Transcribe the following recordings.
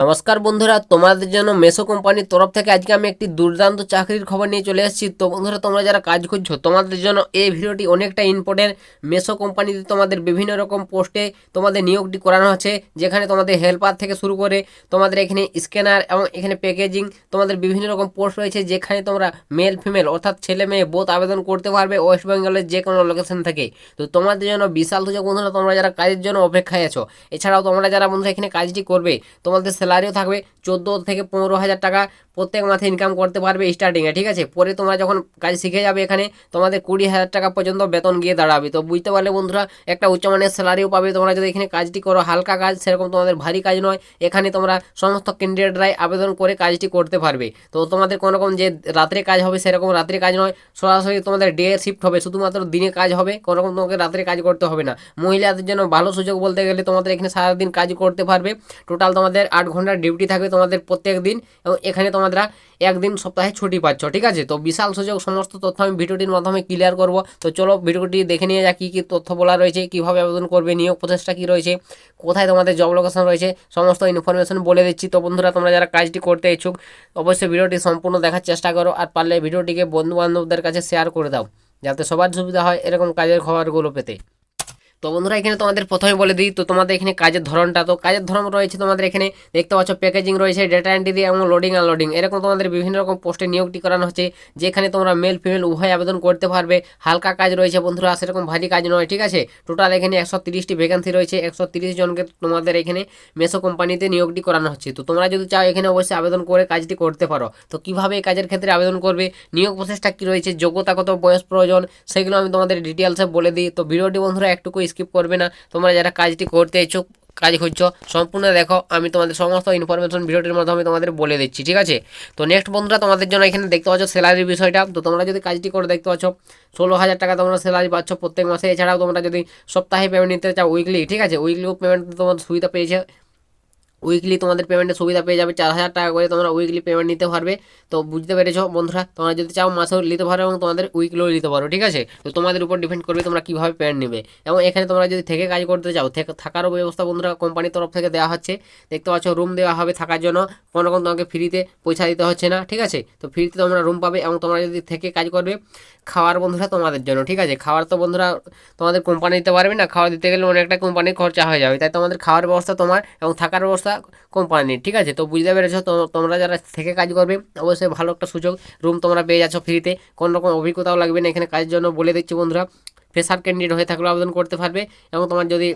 নমস্কার বন্ধুরা, তোমাদের জন্য মেসো কোম্পানির তরফ থেকে আজকে আমি একটি দুর্দান্ত চাকরির খবর নিয়ে চলে এসেছি। তো বন্ধুরা, তোমরা যারা কাজ করছ তোমাদের জন্য এই ভিডিওটি অনেকটা ইম্পর্টেন্ট মেসো কোম্পানিতে তোমাদের বিভিন্ন রকম পোস্টে তোমাদের নিয়োগটি করানো হচ্ছে, যেখানে তোমাদের হেল্পার থেকে শুরু করে তোমাদের এখানে স্ক্যানার এবং এখানে প্যাকেজিং তোমাদের বিভিন্ন রকম পোস্ট রয়েছে, যেখানে তোমরা মেল ফিমেল অর্থাৎ ছেলে মেয়ে বোধ আবেদন করতে পারবে ওয়েস্ট বেঙ্গলের যে কোনো লোকেশন থেকে। তো তোমাদের জন্য বিশাল সুযোগ বন্ধুরা, তোমরা যারা কাজের জন্য অপেক্ষায় আছো, এছাড়াও তোমরা যারা বন্ধুরা এখানে কাজটি করবে, তোমাদের স্যালারিও থাকবে চোদ্দ থেকে পনেরো হাজার টাকা। প্রত্যেক মাসে ইনকাম করতে পারবে স্টার্টিংয়ে ঠিক আছে? পরে তোমরা যখন কাজ শিখে যাবে এখানে, তোমাদের কুড়ি হাজার টাকা পর্যন্ত বেতন গিয়ে দাঁড়াবে। তো বুঝতে পারলে বন্ধুরা, একটা উচ্চমানের স্যালারিও পাবে। তোমরা যদি এখানে কাজটি করো, হালকা কাজ, সেরকম তোমাদের ভারী কাজ নয়, এখানে তোমরা সমস্ত ক্যান্ডিডেটরাই আবেদন করে কাজটি করতে পারবে। তো তোমাদের কোনো রকম যে রাত্রে কাজ হবে, সেরকম রাত্রে কাজ নয়, সরাসরি তোমাদের ডে শিফট হবে, শুধুমাত্র দিনে কাজ হবে কোনো রকম তোমাকে রাত্রে কাজ করতে হবে না। মহিলাদের জন্য ভালো সুযোগ বলতে গেলে তোমাদের এখানে সারাদিন কাজ করতে পারবে। টোটাল তোমাদের আট ঘণ্টার ডিউটি থাকবে তোমাদের প্রত্যেক দিন এবং এখানে তোমরা একদিন সপ্তাহে ছুটি পাচ্ছ, ঠিক আছে? তো বিশাল সুযোগ, সমস্ত তথ্য আমি ভিডিওটির মাধ্যমে ক্লিয়ার করব। তো চলো, ভিডিওটি দেখে নিয়ে যা কী কী তথ্য বলা রয়েছে, কীভাবে আবেদন করবে, নিয়োগ প্রচেষ্টা কী রয়েছে, কোথায় তোমাদের জব লোকেশন রয়েছে, সমস্ত ইনফরমেশন বলে দিচ্ছি। তো বন্ধুরা, তোমরা যারা কাজটি করতে ইচ্ছুক, অবশ্যই ভিডিওটি সম্পূর্ণ দেখার চেষ্টা করো, আর পারলে ভিডিওটিকে বন্ধু বান্ধবদের কাছে শেয়ার করে দাও, যাতে সবার সুবিধা হয় এরকম কাজের খবরগুলো পেতে। তো বন্ধুরা, এখানে তোমাদের প্রথমে বলে দিই, তো তোমাদের এখানে কাজের ধরনটা। তো কাজের ধরন রয়েছে তোমাদের এখানে, দেখতে পাচ্ছ প্যাকেজিং রয়েছে ডেটা এন্ট্রি দিয়ে এবং লোডিং আনলোডিং এরকম তোমাদের বিভিন্ন রকম পোস্টে নিয়োগটি করানো হচ্ছে, যেখানে তোমরা মেল ফিমেল উভয় আবেদন করতে পারবে। হালকা কাজ রয়েছে বন্ধুরা, সেরকম ভারী কাজ নয়, ঠিক আছে? টোটাল এখানে একশো তিরিশটি ভ্যাকেন্সি রয়েছে, একশো তিরিশ জনকে তোমাদের এখানে মেসো কোম্পানিতে নিয়োগটি করানো হচ্ছে। তো তোমরা যদি চাও এখানে অবশ্যই আবেদন করে কাজটি করতে পারো। তো কীভাবে এই কাজের ক্ষেত্রে আবেদন করবে, নিয়োগ প্রসেসটা কী রয়েছে যোগ্যতা কত বয়স প্রয়োজন, সেগুলো আমি তোমাদের ডিটেলসে বলে দিই। তো ভিডিওটি বন্ধুরা একটুকু স্কিপ করবে না। তোমরা যারা কাজটি করতে ইচ্ছুক, কাজ খুঁজছো, সম্পূর্ণ দেখো। আমি তোমাদের সমস্ত ইনফরমেশন ভিডিওটির মাধ্যমে তোমাদের বলে দিচ্ছি, ঠিক আছে? তো নেক্সট বন্ধুরা, তোমাদের জন্য এখানে দেখতে পাচ্ছ স্যালারির বিষয়টা। তো তোমরা যদি কাজটি করে দেখতে পাচ্ছ, ষোলো হাজার টাকা তোমরা স্যালারি পাচ্ছ প্রত্যেক মাসে। এছাড়াও তোমরা যদি সপ্তাহে পেমেন্ট নিতে চাও উইকলি ঠিক আছে? উইকলিও পেমেন্ট তোমার সুবিধা পেয়েছে। উইকলি তোমাদের পেমেন্টের সুবিধা পেয়ে যাবে, চার হাজার টাকা করে তোমরা উইকলি পেমেন্ট নিতে পারবে। তো বুঝতে পেরেছ বন্ধুরা? তোমরা যদি চাও মাসেও নিতে পারো এবং তোমাদের উইকলিও নিতে পারো, ঠিক আছে? তো তোমাদের উপর ডিপেন্ড করবে তোমরা কীভাবে পেমেন্ট নেবে। এবং এখানে তোমরা যদি থেকে কাজ করতে চাও, থেকে থাকারও ব্যবস্থা বন্ধুরা কোম্পানির তরফ থেকে দেওয়া হচ্ছে। দেখতে পাচ্ছ রুম দেওয়া হবে থাকার জন্য। কোনো রকম তোমাকে ফ্রিতে পয়সা দিতে হচ্ছে না, ঠিক আছে? তো ফ্রিতে তোমরা রুম পাবে এবং তোমরা যদি থেকে কাজ করবে, খাওয়ার বন্ধুরা তোমাদের জন্য, ঠিক আছে? খাওয়ার তো বন্ধুরা তোমাদের কোম্পানি দিতে পারবে না, খাওয়া দিতে গেলে অনেকটা কোম্পানির খরচা হয়ে যাবে। তাই তোমাদের খাওয়ার ব্যবস্থা তোমার এবং থাকার ব্যবস্থা কোম্পানির ঠিক আছে? তো বুঝতে পেরেছ তো, তোমরা যারা থেকে কাজ করবে, অবশ্যই ভালো একটা সুযোগ রুম তোমরা পেয়ে যাচ্ছ ফ্রিতে কোনো রকম অভিজ্ঞতাও লাগবে না এখানে কাজের জন্য বলে দিচ্ছি বন্ধুরা। ফ্রেশার ক্যান্ডিডেট হয়ে থাকলে আবেদন করতে পারবে এবং তোমার যদি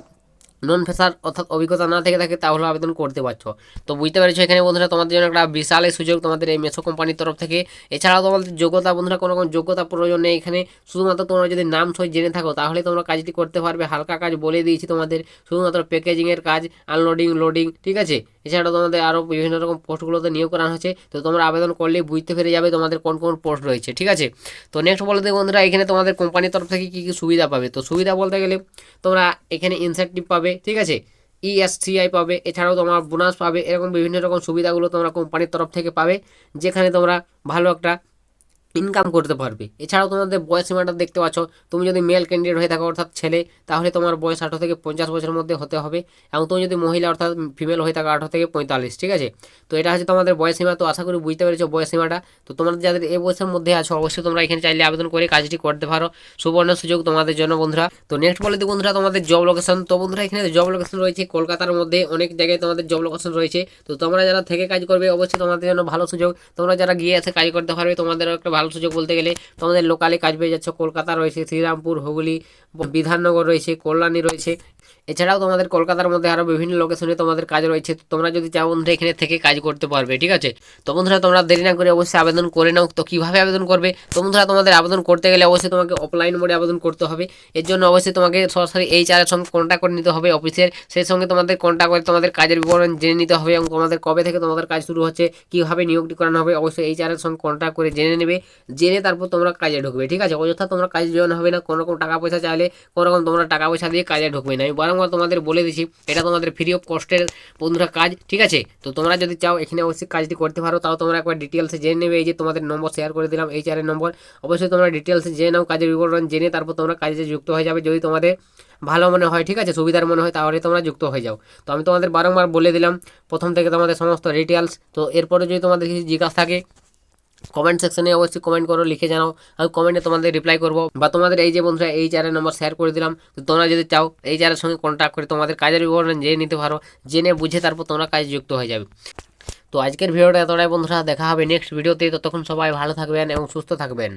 নন ফেসার অর্থাৎ অভিজ্ঞতা না থেকে থাকে তাহলে আবেদন করতে পারছ। তো বুঝতে পেরেছ এখানে বন্ধুরা, তোমাদের জন্য একটা বিশাল সুযোগ তোমাদের এই মেসো কোম্পানির তরফ থেকে। এছাড়াও তোমাদের যোগ্যতা বন্ধুরা, কোনো রকম যোগ্যতা প্রয়োজন নেই এখানে। শুধুমাত্র তোমরা যদি নাম সই জেনে থাকো, তাহলে তোমরা কাজটি করতে পারবে। হালকা কাজ বলে দিয়েছি তোমাদের, শুধুমাত্র প্যাকেজিংয়ের কাজ আনলোডিং লোডিং ঠিক আছে? এছাড়াও তোমাদের আরও বিভিন্ন রকম পোস্টগুলোতে নিয়োগ করা হচ্ছে তো তোমরা আবেদন করলেই বুঝতে পেরে যাবে তোমাদের কোন কোন পোস্ট রয়েছে, ঠিক আছে? তো নেক্সট বলতে বন্ধুরা, এখানে তোমাদের কোম্পানির তরফ থেকে কী কী সুবিধা পাবে? তো সুবিধা বলতে গেলে তোমরা এখানে ইনসেন্টিভ পাবে ঠিক আছে? E ইএসসিআই পাবে, এছাড়াও তোমার বোনাস পাবে, এরকম বিভিন্ন রকম সুবিধাগুলো তোমরা কোম্পানির তরফ থেকে পাবে, যেখানে তোমরা ভালো একটা ইনকাম করতে পারবে। এছাড়াও তোমাদের বয়স সীমাটা দেখতে পাচ্ছ। তুমি যদি মেল ক্যান্ডিডেট হয়ে থাকো, অর্থাৎ ছেলে, তাহলে তোমার বয়স আঠারো থেকে পঞ্চাশ বছরের মধ্যে হতে হবে এবং তুমি যদি মহিলা, অর্থাৎ ফিমেল হয়ে থাকো, আঠারো থেকে পঁয়তাল্লিশ, ঠিক আছে? তো এটা হচ্ছে তোমাদের বয়স সীমা। তো আশা করি বুঝতে পেরেছ বয়স সীমাটা। তো তোমাদের যাদের এই বয়সের মধ্যে আছো, অবশ্যই তোমরা এখানে চাইলে আবেদন করে কাজটি করতে পারো। সুবর্ণ সুযোগ তোমাদের জন্য বন্ধুরা। তো নেক্সট বলে দিই বন্ধুরা তোমাদের জব লোকেশন তো বন্ধুরা এখানে জব লোকেশন রয়েছে, কলকাতার মধ্যে অনেক জায়গায় তোমাদের জব লোকেশন রয়েছে। তো তোমরা যারা থেকে কাজ করবে, অবশ্যই তোমাদের জন্য ভালো সুযোগ। তোমরা যারা গিয়ে এসে কাজ করতে পারবে, তোমাদেরও একটা ভালো সুযোগ বলতে গেলে তোমাদের লোকালে কাজ পেয়ে যাচ্ছে। কলকাতা রয়েছে, শ্রীরামপুর, হুগলি, বিধাননগর রয়েছে, কল্যাণী রয়েছে। এছাড়াও তোমাদের কলকাতার মধ্যে আরও বিভিন্ন লোকেশনে তোমাদের কাজ রয়েছে। তো তোমরা যদি চাও বন্ধুরা, এখানে থেকে কাজ করতে পারবে, ঠিক আছে? তো বন্ধুরা, তোমরা দেরি না করে অবশ্যই আবেদন করে নাও। তো কীভাবে আবেদন করবে? তো বন্ধুরা, তোমাদের আবেদন করতে গেলে অবশ্যই তোমাকে অফলাইন মোডে আবেদন করতে হবে। এর জন্য অবশ্যই তোমাকে সরাসরি এই চারের সঙ্গে কন্ট্যাক্ট করে নিতে হবে অফিসের সেই সঙ্গে তোমাদের কন্ট্যাক্ট করে তোমাদের কাজের বিবরণ জেনে নিতে হবে এবং তোমাদের কবে থেকে তোমাদের কাজ শুরু হচ্ছে, কীভাবে নিয়োগটি করানো হবে, অবশ্যই এই চারের সঙ্গে কন্ট্যাক্ট করে জেনে নেবে। জেনে তারপর তোমরা কাজে ঢুকবে, ঠিক আছে? অযথা তোমরা কাজে জয়েন হবে না। কোনো রকম টাকা পয়সা চাইলে কোনো রকম তোমরা টাকা পয়সা দিয়ে কাজে ঢুকবে না। বারংবার তোমাদের বলে দিচ্ছি এটা তোমাদের ফ্রি অফ কস্টের বন্ধুরা কাজ, ঠিক আছে? তো তোমরা যদি চাও এখানে অবশ্যই কাজটি করতে পারো, তাও তোমরা একবার ডিটেলসে জেনে নেবে, এই যে তোমাদের নম্বর শেয়ার করে দিলাম, এই চারের নম্বর অবশ্যই তোমরা ডিটেলসে জেনে নাও, কাজের বিবরণ জেনে তারপর তোমরা কাজে যুক্ত হয়ে যাবে, যদি তোমাদের ভালো মনে হয়, ঠিক আছে? সুবিধার মনে হয়, তাহলে তোমরা যুক্ত হয়ে যাও। তো আমি তোমাদের বারংবার বলে দিলাম, প্রথম থেকে তোমাদের সমস্ত ডিটেলস তো এরপরে যদি তোমাদের কিছু জিজ্ঞাসা থাকে কমেন্ট সেকশনে অবশ্যই কমেন্ট করো, লিখে জানাও। আমি কমেন্টে তোমাদের রিপ্লাই করব। বা তোমাদের এই যে বন্ধুরা, এই চারের নম্বর শেয়ার করে দিলাম। তোমরা যদি চাও, এই চারের সঙ্গে কন্ট্যাক্ট করে তোমাদের কাজের বিবরণ জেনে নিতে পারো। জেনে বুঝে তারপর তোমরা কাজে যুক্ত হয়ে যাবে। তো আজকের ভিডিওটা এতটাই বন্ধুরা, দেখা হবে নেক্সট ভিডিওতে ততক্ষণ সবাই ভালো থাকবেন এবং সুস্থ থাকবেন।